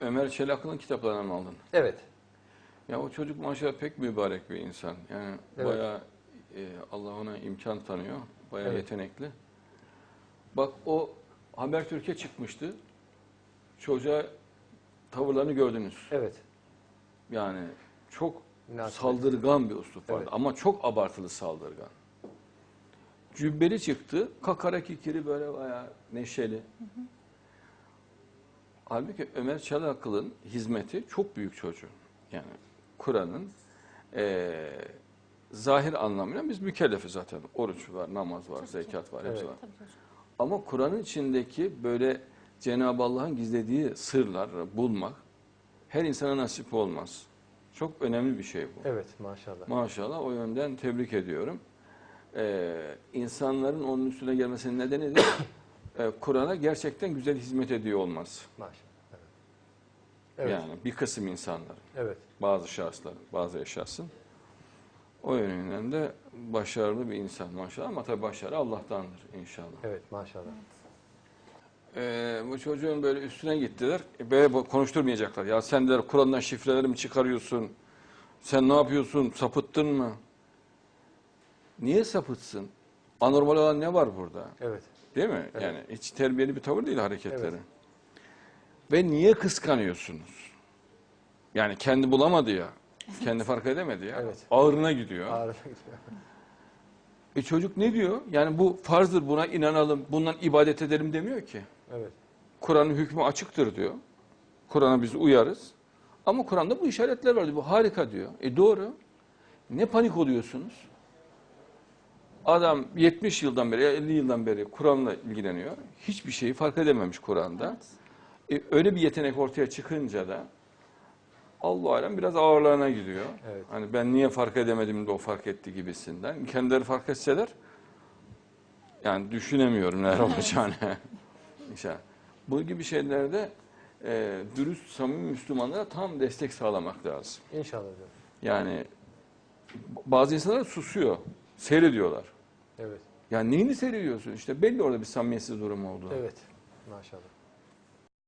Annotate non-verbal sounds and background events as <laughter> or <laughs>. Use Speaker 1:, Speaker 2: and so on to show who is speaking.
Speaker 1: Ömer Çelaklı'nın kitaplarını mı aldın?
Speaker 2: Evet.
Speaker 1: Ya o çocuk maşallah pek mübarek bir insan. Yani
Speaker 2: Evet.
Speaker 1: bayağı e, Allah ona imkan tanıyor. Bayağı
Speaker 2: Evet.
Speaker 1: yetenekli. Bak o Habertürk'e çıkmıştı. Çocuğa tavırlarını gördünüz.
Speaker 2: Evet.
Speaker 1: Yani çok
Speaker 2: Münasebet.
Speaker 1: saldırgan bir üslup vardı
Speaker 2: Evet.
Speaker 1: ama çok abartılı saldırgan. Cübbeli çıktı, kakara kikiri böyle bayağı neşeli. Halbuki Ömer Çalaklı'nın hizmeti çok büyük çocuğu. Yani Kur'an'ın eee, zahir anlamıyla biz mükellefi zaten. Oruç var, namaz var, zekat var, hepsi
Speaker 2: Evet.
Speaker 1: var. Ama Kur'an'ın içindeki böyle Cenab-ı Allah'ın gizlediği sırları bulmak her insana nasip olmaz. Çok önemli bir şey bu.
Speaker 2: Evet maşallah.
Speaker 1: Maşallah o yönden tebrik ediyorum. Ee, insanların onun üstüne gelmesinin nedeni de e, Kur'an'a gerçekten güzel hizmet ediyor olması.
Speaker 2: Maşallah. Evet. Evet.
Speaker 1: Yani bir kısım insanların,
Speaker 2: Evet.
Speaker 1: bazı şahısların, bazı eşyasın. O yönünden de başarılı bir insan maşallah ama tabii başarı Allah'tandır inşallah.
Speaker 2: Evet maşallah.
Speaker 1: Ee, bu çocuğun böyle üstüne gittiler. E, böyle konuşturmayacaklar. Ya sen der Kur'an'dan şifreleri mi çıkarıyorsun? Sen ne yapıyorsun? Sapıttın mı? Niye sapıtsın? Anormal olan ne var burada?
Speaker 2: Evet.
Speaker 1: Değil mi?
Speaker 2: Evet.
Speaker 1: Yani hiç terbiyeli bir tavır değil hareketleri.
Speaker 2: Evet.
Speaker 1: Ve niye kıskanıyorsunuz? Yani kendi bulamadı ya. Kendi fark edemedi ya.
Speaker 2: Evet.
Speaker 1: Ağırına gidiyor.
Speaker 2: Ağrına gidiyor.
Speaker 1: E çocuk ne diyor? Yani bu farzdır buna inanalım, bundan ibadet edelim demiyor ki.
Speaker 2: Evet.
Speaker 1: Kur'an'ın hükmü açıktır diyor. Kur'an'a biz uyarız. Ama Kur'an'da bu işaretler var diyor. Bu harika diyor. E doğru. Ne panik oluyorsunuz? Adam 70 yıldan beri, 50 yıldan beri Kur'an'la ilgileniyor. Hiçbir şeyi fark edememiş Kur'an'da. E, öyle bir yetenek ortaya çıkınca da Allah alem biraz ağırlarına gidiyor.
Speaker 2: Evet.
Speaker 1: Hani ben niye fark edemedim de o fark etti gibisinden. Kendileri fark etseler yani düşünemiyorum neler <laughs> olacağını. İnşallah. Bu gibi şeylerde e, dürüst, samimi Müslümanlara tam destek sağlamak lazım.
Speaker 2: İnşallah hocam.
Speaker 1: Yani bazı insanlar susuyor, seyrediyorlar.
Speaker 2: Evet.
Speaker 1: Yani neyini seyrediyorsun? İşte belli orada bir samimiyetsiz durum oldu.
Speaker 2: Evet. Maşallah.